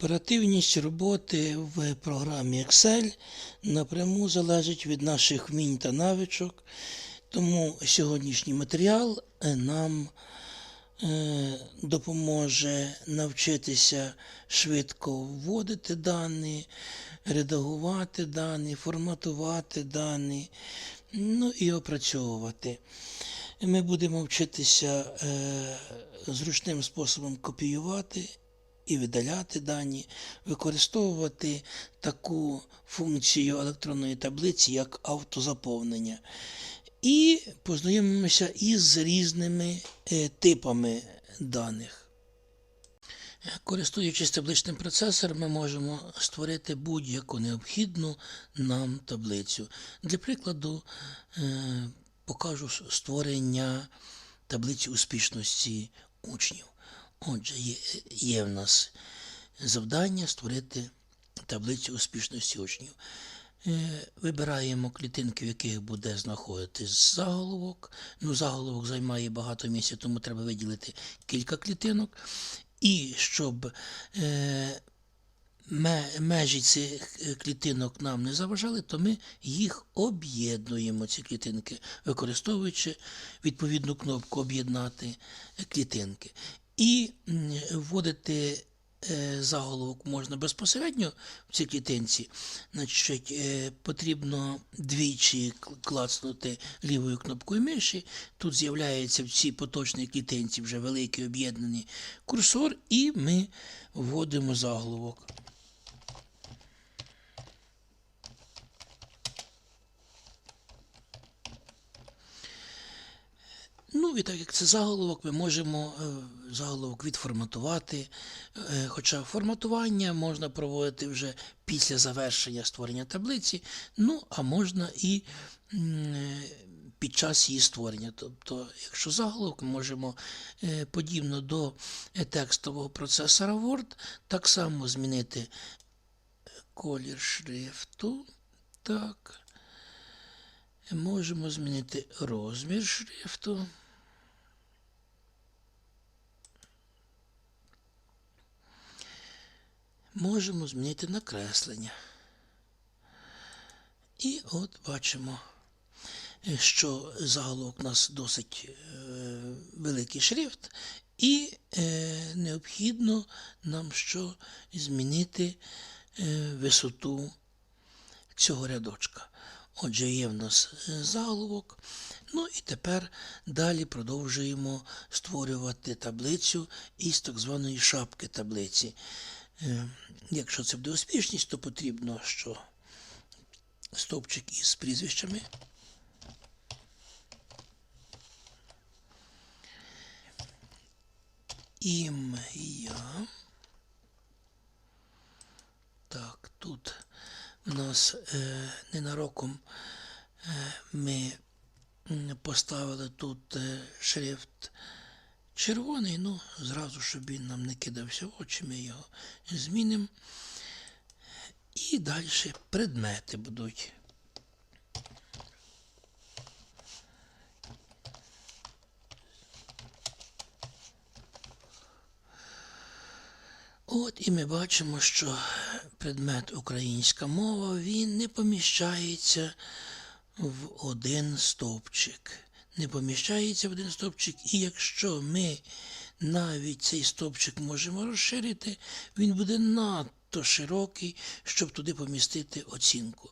Оперативність роботи в програмі Excel напряму залежить від наших вмінь та навичок, тому сьогоднішній матеріал е, нам е, допоможе навчитися швидко вводити дані, редагувати дані, форматувати дані, ну і опрацьовувати. Ми будемо вчитися е, зручним способом копіювати і видаляти дані, використовувати таку функцію електронної таблиці, як автозаповнення. І познайомимося із різними е, типами даних. Користуючись табличним процесором, ми можемо створити будь-яку необхідну нам таблицю. Для прикладу, е, покажу створення таблиці успішності учнів. Отже, є, в нас завдання створити таблицю успішності учнів. Е, Вибираємо клітинки, в яких буде знаходитись заголовок. Ну, заголовок займає багато місця, тому треба виділити кілька клітинок. І щоб е, межі цих е, клітинок нам не заважали, то ми їх об'єднуємо, ці клітинки, використовуючи відповідну кнопку Об'єднати клітинки. І вводити е, заголовок можна безпосередньо в цій клітинці. Значить, е, потрібно двічі клацнути лівою кнопкою миші. Тут з'являється в цій поточній клітинці вже великий об'єднаний курсор, і ми вводимо заголовок. Ну і так як це заголовок, ми можемо е, заголовок відформатувати. Е, Хоча форматування можна проводити вже після завершення створення таблиці, ну а можна і е, під час її створення. Тобто, якщо заголовок, можемо е, подібно до текстового процесора Word, так само змінити колір шрифту. Так. Можемо змінити розмір шрифту. Можемо змінити накреслення. І от бачимо, що заголовок у нас досить е, великий шрифт, і е, необхідно нам що змінити е, висоту цього рядочка. Отже, є в нас заголовок. Ну і тепер далі продовжуємо створювати таблицю із так званої шапки таблиці. Е, Якщо це буде успішність, то потрібно що стовпчик із прізвищами. Ім'я. Так, тут у нас е, ненароком е, ми поставили тут е, шрифт червоний, ну, зразу, щоб він нам не кидався в очі, ми його змінимо. І далі предмети будуть. От і ми бачимо, що предмет українська мова він не поміщається в один стовпчик. Не поміщається в один стовпчик, і якщо ми навіть цей стовпчик можемо розширити, він буде надто широкий, щоб туди помістити оцінку.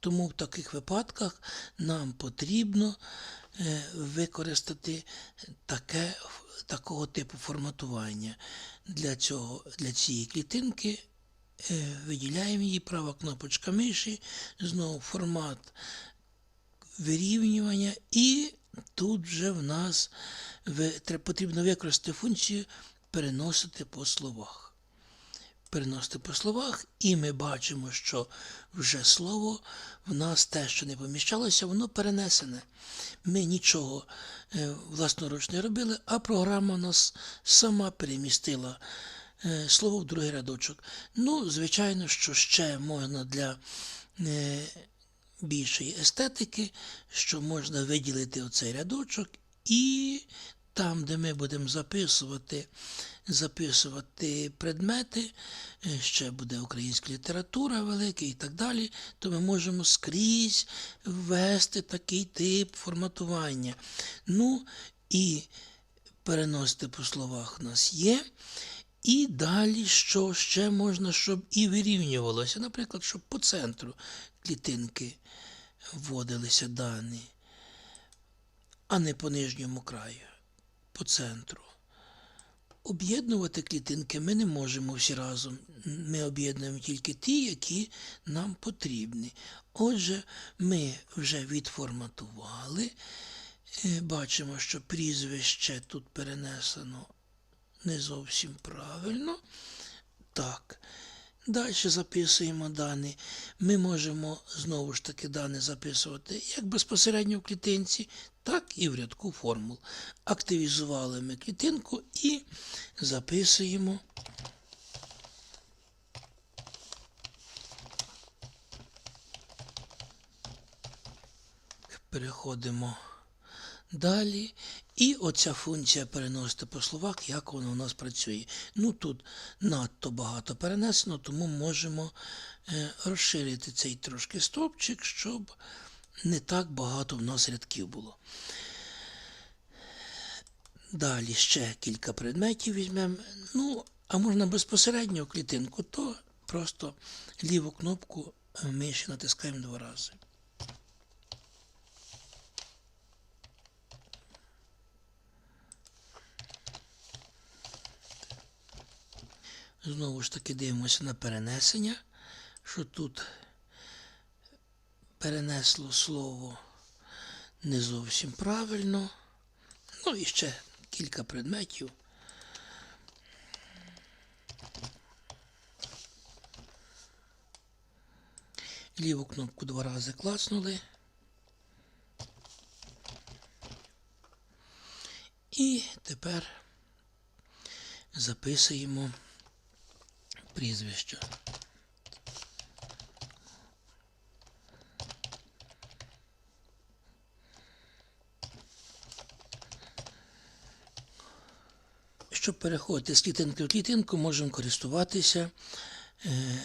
Тому в таких випадках нам потрібно е, використати таке, такого типу форматування. Для, цього, для цієї клітинки е, виділяємо її права кнопочка миші, знову формат вирівнювання, і тут вже в нас потрібно використати функцію переносити по словах. Переносити по словах, і ми бачимо, що вже слово в нас те, що не поміщалося, воно перенесене. Ми нічого е, власноруч не робили, а програма нас сама перемістила е, слово в другий рядочок. Ну, звичайно, що ще можна для е, більшої естетики, що можна виділити оцей рядочок і там, де ми будемо записувати, записувати предмети, е, ще буде українська література велика і так далі, то ми можемо скрізь ввести такий тип форматування. Ну і переносити по словах у нас є. І далі, що ще можна, щоб і вирівнювалося. Наприклад, щоб по центру клітинки вводилися дані, а не по нижньому краю, по центру. Об'єднувати клітинки ми не можемо всі разом. Ми об'єднуємо тільки ті, які нам потрібні. Отже, ми вже відформатували. Е, Бачимо, що прізвище тут перенесено не зовсім правильно. Так. Далі записуємо дані. Ми можемо знову ж таки дані записувати як безпосередньо в клітинці, так і в рядку формул. Активізували ми клітинку і записуємо. Переходимо далі. І оця функція переносити по словах, як вона у нас працює. Ну тут надто багато перенесено, тому можемо е, розширити цей трошки стовпчик, щоб не так багато в нас рядків було. Далі ще кілька предметів візьмемо. Ну, а можна безпосередньо клітинку, то просто ліву кнопку е, миші натискаємо два рази. Знову ж таки дивимося на перенесення, що тут перенесло слово не зовсім правильно. Ну і ще кілька предметів. Ліву кнопку два рази клацнули. І тепер записуємо прізвище. Щоб переходити з клітинки в клітинку, можемо користуватися е,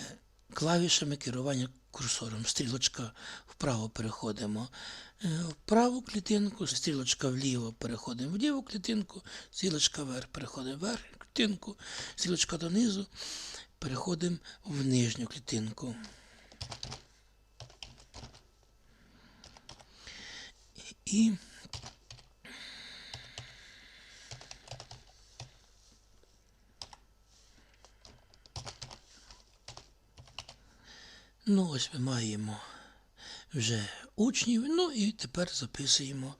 клавішами керування курсором. Стрілочка вправо переходимо е, в праву клітинку, стрілочка вліво переходимо в ліву клітинку, стрілочка вверх переходимо в клітинку, стрілочка донизу переходимо в нижню клітинку. І Ну, ось ми маємо вже учнів, ну і тепер записуємо,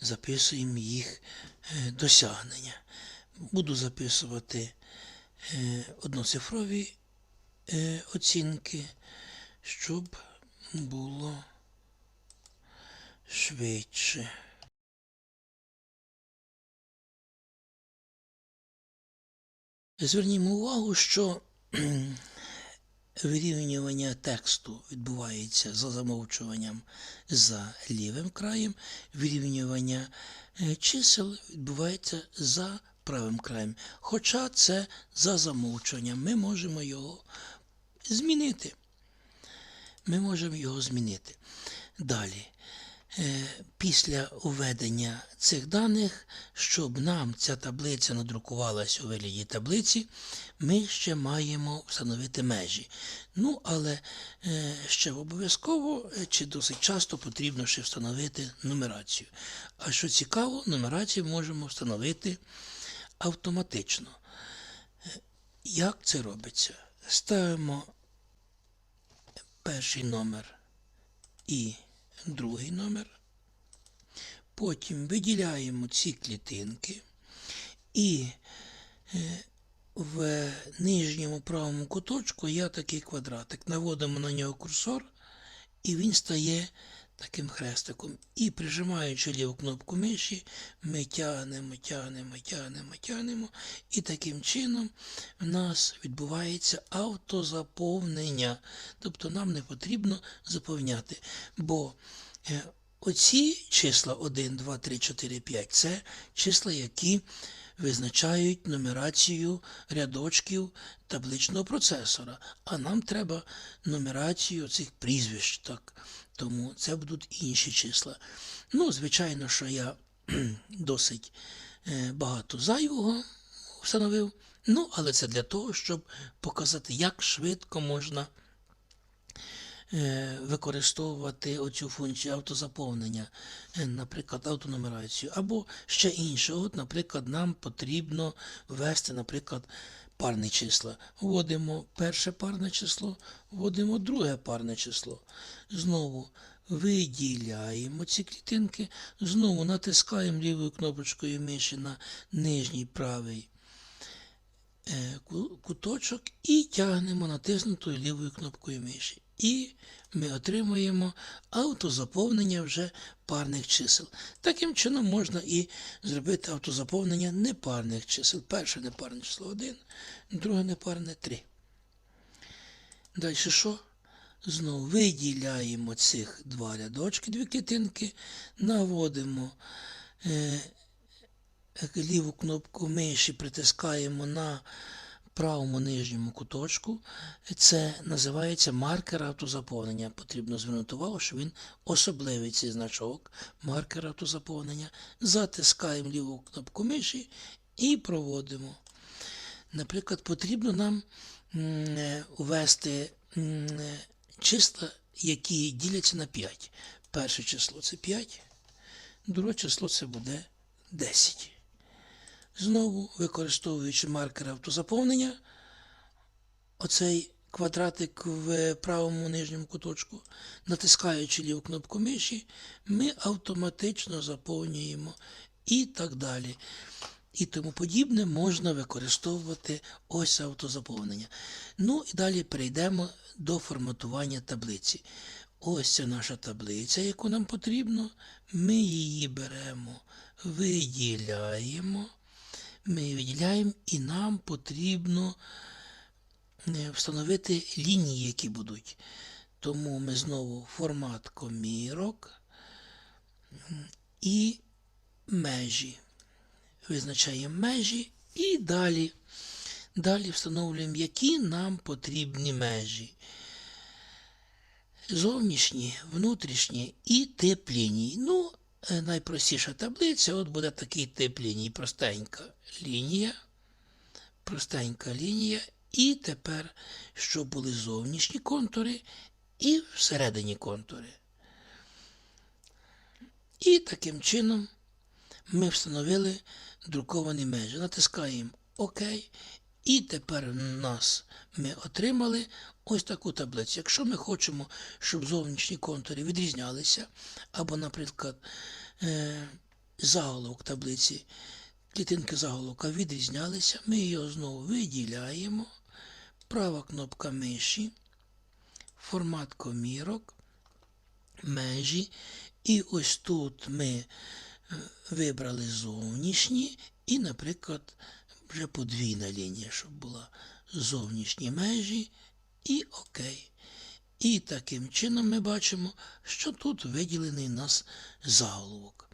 записуємо їх е, досягнення. Буду записувати одноцифрові е, оцінки, щоб було швидше. Звернімо увагу, що вирівнювання тексту відбувається за замовчуванням за лівим краєм, вирівнювання е, чисел відбувається за правим краєм. Хоча це за замовчуванням. Ми можемо його змінити. Ми можемо його змінити. Далі. Е, Після введення цих даних, щоб нам ця таблиця надрукувалася у вигляді таблиці, ми ще маємо встановити межі. Ну, але е, ще обов'язково е, чи досить часто потрібно ще встановити нумерацію. А що цікаво, нумерацію можемо встановити автоматично. Як це робиться? Ставимо перший номер і другий номер. Потім виділяємо ці клітинки і е, в нижньому правому куточку є такий квадратик. Наводимо на нього курсор, і він стає таким хрестиком. І прижимаючи ліву кнопку миші, ми тягнемо, тягнемо, тягнемо, тягнемо. І таким чином в нас відбувається автозаповнення. Тобто нам не потрібно заповняти, бо е, оці числа 1, 2, 3, 4, 5 це числа, які визначають нумерацію рядочків табличного процесора. А нам треба нумерацію цих прізвищ. Так? Тому це будуть інші числа. Ну, звичайно, що я досить е, багато зайвого встановив. Ну, але це для того, щоб показати, як швидко можна е, використовувати оцю функцію автозаповнення, е, наприклад, автонумерацію, або ще інше. От, наприклад, нам потрібно ввести, наприклад, парні числа. Вводимо перше парне число, вводимо друге парне число. Знову виділяємо ці клітинки, знову натискаємо лівою кнопочкою миші на нижній правий е, куточок і тягнемо натиснутою лівою кнопкою миші. І ми отримуємо автозаповнення вже парних чисел. Таким чином можна і зробити автозаповнення непарних чисел. Перше непарне число 1, друге непарне 3. Далі що? Знову виділяємо цих два рядочки, дві клітинки, наводимо е, ліву кнопку миші, притискаємо на правому нижньому куточку. Це називається маркер автозаповнення. Потрібно звернути увагу, що він особливий цей значок, маркер автозаповнення. Затискаємо ліву кнопку миші і проводимо. Наприклад, потрібно нам е, ввести е, числа, які діляться на 5. Перше число це 5, друге число це буде 10. Знову, використовуючи маркер автозаповнення, оцей квадратик в правому нижньому куточку, натискаючи ліву кнопку миші, ми автоматично заповнюємо і так далі. І тому подібне можна використовувати ось автозаповнення. Ну і далі перейдемо до форматування таблиці. Ось це наша таблиця, яку нам потрібно. Ми її беремо, виділяємо. Ми виділяємо і нам потрібно е, встановити лінії, які будуть. Тому ми знову формат комірок і межі. Визначаємо межі і далі. Далі встановлюємо, які нам потрібні межі. Зовнішні, внутрішні і тип ліній. Ну, найпростіша таблиця, от буде такий тип ліній. Простенька лінія. Простенька лінія. І тепер, щоб були зовнішні контури і всередині контури. І таким чином ми встановили друковані межі. Натискаємо ОК. І тепер нас ми отримали ось таку таблицю. Якщо ми хочемо, щоб зовнішні контури відрізнялися, або, наприклад, е, заголовок таблиці, клітинки заголовка відрізнялися, ми його знову виділяємо. Права кнопка миші, формат комірок, межі. І ось тут ми е, вибрали зовнішні і, наприклад, вже подвійна лінія, щоб була зовнішні межі і окей. І таким чином ми бачимо, що тут виділений у нас заголовок.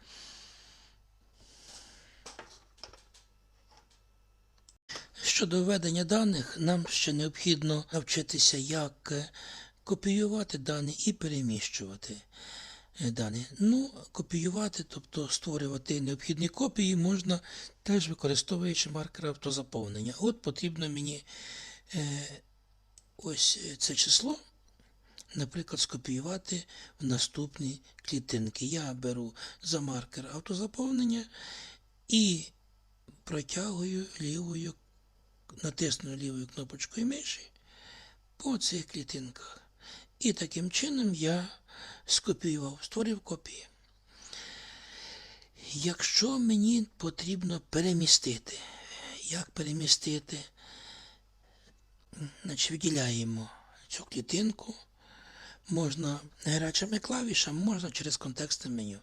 Щодо введення даних, нам ще необхідно навчитися, як копіювати дані і переміщувати дані. Ну, копіювати, тобто створювати необхідні копії, можна теж використовуючи маркер автозаповнення. От потрібно мені е, ось це число, наприклад, скопіювати в наступні клітинки. Я беру за маркер автозаповнення і протягую лівою, натисну лівою кнопочкою миші по цих клітинках. І таким чином я скопіював, створив копії. Якщо мені потрібно перемістити, як перемістити, значить виділяємо цю клітинку, можна гарячими клавішами, можна через контекстне меню.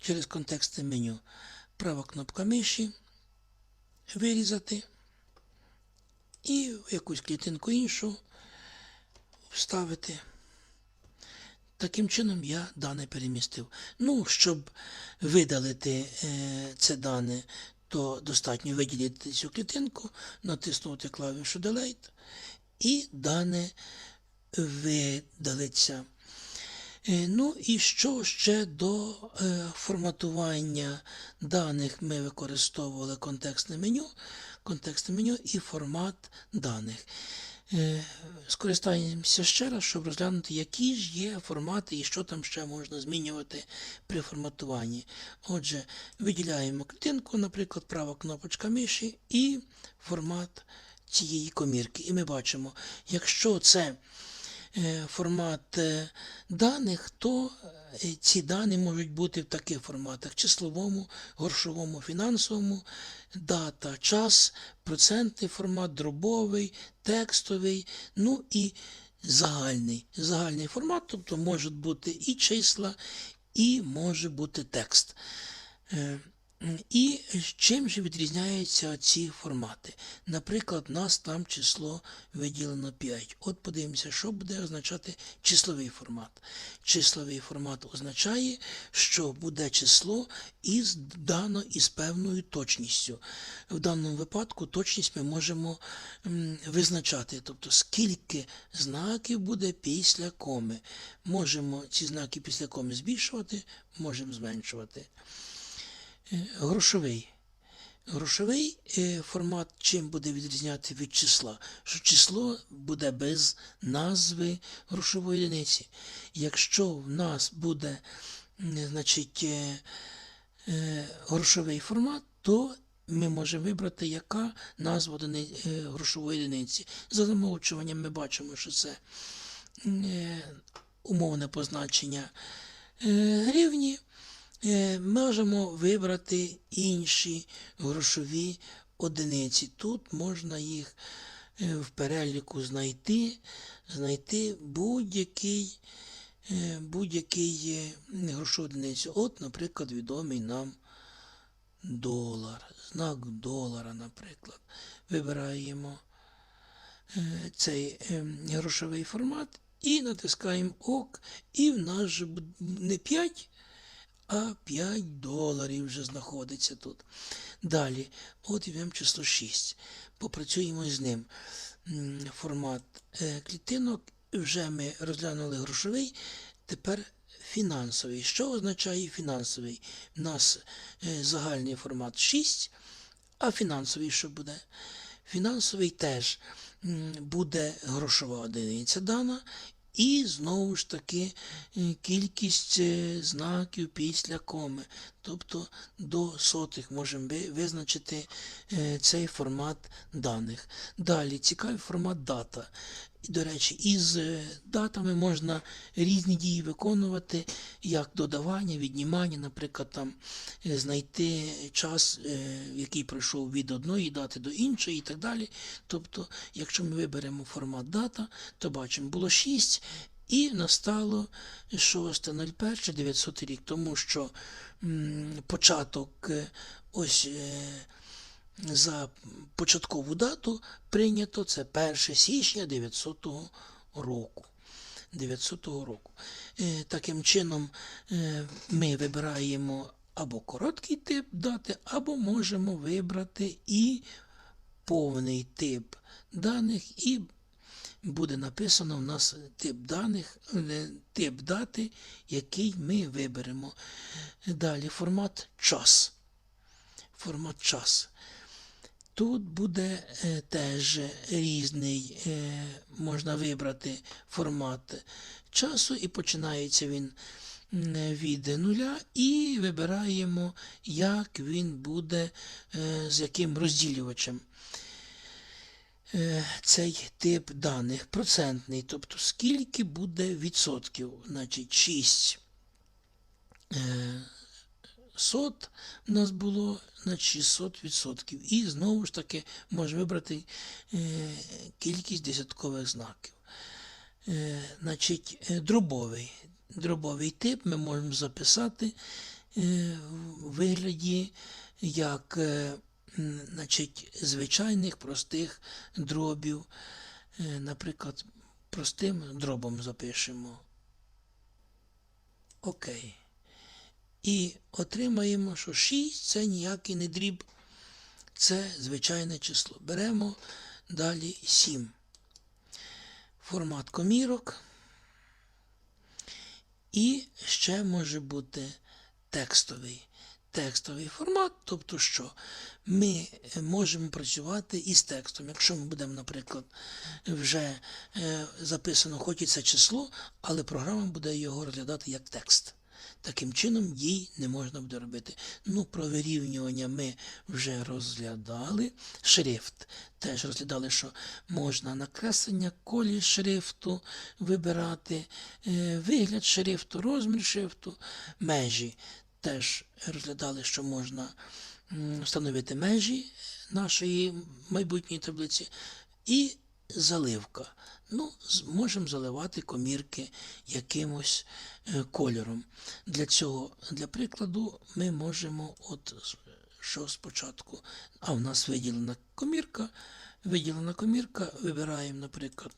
Через контекстне меню права кнопка миші, вирізати і в якусь клітинку іншу вставити. Таким чином я дане перемістив. Ну, щоб видалити е, це дане, то достатньо виділити цю клітинку, натиснути клавішу Delete, і дане видалиться. Е, Ну і що ще до е, форматування даних ми використовували контекстне меню, контекстне меню і формат даних. Е, Скористаємося ще раз, щоб розглянути, які ж є формати і що там ще можна змінювати при форматуванні. Отже, виділяємо клітинку, наприклад, права кнопочка миші і формат цієї комірки. І ми бачимо, якщо це е, формат е, даних, то ці дані можуть бути в таких форматах: числовому, грошовому, фінансовому, дата, час, процентний формат, дробовий, текстовий, ну і загальний. Загальний формат, тобто можуть бути і числа, і може бути текст. І чим же відрізняються ці формати? Наприклад, у нас там число виділено 5. От подивимося, що буде означати числовий формат. Числовий формат означає, що буде число із дано із певною точністю. В даному випадку точність ми можемо визначати, тобто скільки знаків буде після коми. Можемо ці знаки після коми збільшувати, можемо зменшувати. Е, Грошовий. Грошовий е, формат чим буде відрізняти від числа? Що число буде без назви грошової одиниці. Якщо в нас буде значить, е, грошовий формат, то ми можемо вибрати, яка назва грошової одиниці. За замовчуванням ми бачимо, що це умовне позначення гривні. Е, Можемо вибрати інші грошові одиниці. Тут можна їх е, в переліку знайти, знайти будь-який е, будь-який грошову одиницю. От, наприклад, відомий нам долар, знак долара, наприклад. Вибираємо цей грошовий формат і натискаємо ОК, і в нас не 5, а 5 доларів вже знаходиться тут. Далі, от візьмемо число 6. Попрацюємо з ним. Формат е, клітинок. Вже ми розглянули грошовий, тепер фінансовий. Що означає фінансовий? У нас е, загальний формат 6, а фінансовий що буде? Фінансовий теж буде грошова одиниця дана, і знову ж таки е, кількість е, знаків після коми. Тобто до сотих можемо визначити е, цей формат даних. Далі цікавий формат дата. До речі, із е, датами можна різні дії виконувати, як додавання, віднімання, наприклад, там е, знайти час, е, який пройшов від одної дати до іншої і так далі. Тобто, якщо ми виберемо формат дата, то бачимо, було 6 і настало 6.01.900 рік, тому що м, початок ось. За початкову дату прийнято це 1 січня 900 року. 900 року. Е, Таким чином е, ми вибираємо або короткий тип дати, або можемо вибрати і повний тип даних, і буде написано в нас тип даних, е, тип дати, який ми виберемо. Далі формат час. Формат час. Тут буде е, теж різний, е, можна вибрати формат часу, і починається він від нуля, і вибираємо, як він буде, е, з яким розділювачем. Е, Цей тип даних процентний, тобто скільки буде відсотків, значить 6 е, сот у нас було на 600%. І знову ж таки можна вибрати е, кількість десяткових знаків. Е, значить, е, дробовий. Дробовий тип ми можемо записати в вигляді як значить, звичайних простих дробів. Наприклад, простим дробом запишемо Окей. І отримаємо, що 6 це ніякий не дріб, це звичайне число. Беремо далі 7. Формат комірок. І ще може бути текстовий. Текстовий формат, тобто що ми можемо працювати із текстом. Якщо ми будемо, наприклад, вже е, записано хоч і це число, але програма буде його розглядати як текст. Таким чином дій не можна буде робити. Ну, про вирівнювання ми вже розглядали. Шрифт теж розглядали, що можна накреслення колі шрифту вибирати, е, вигляд шрифту, розмір шрифту, межі. Теж розглядали, що можна встановити межі нашої майбутньої таблиці. І заливка. Ну, можемо заливати комірки якимось е, кольором. Для цього, для прикладу, ми можемо, от що спочатку, а в нас виділена комірка, виділена комірка, вибираємо, наприклад,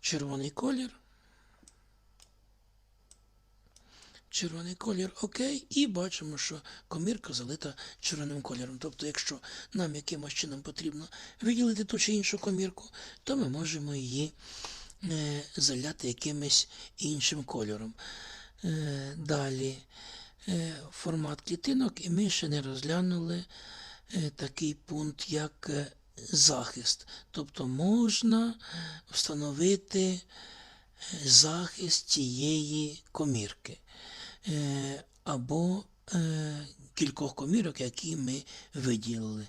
червоний колір. Червоний колір окей, і бачимо, що комірка залита червоним кольором. Тобто, якщо нам якимось чином потрібно виділити ту чи іншу комірку, то ми можемо її е, заляти якимось іншим кольором. Е, далі е, формат клітинок, і ми ще не розглянули е, такий пункт, як е, захист. Тобто можна встановити е, захист цієї комірки або е, кількох комірок, які ми виділили.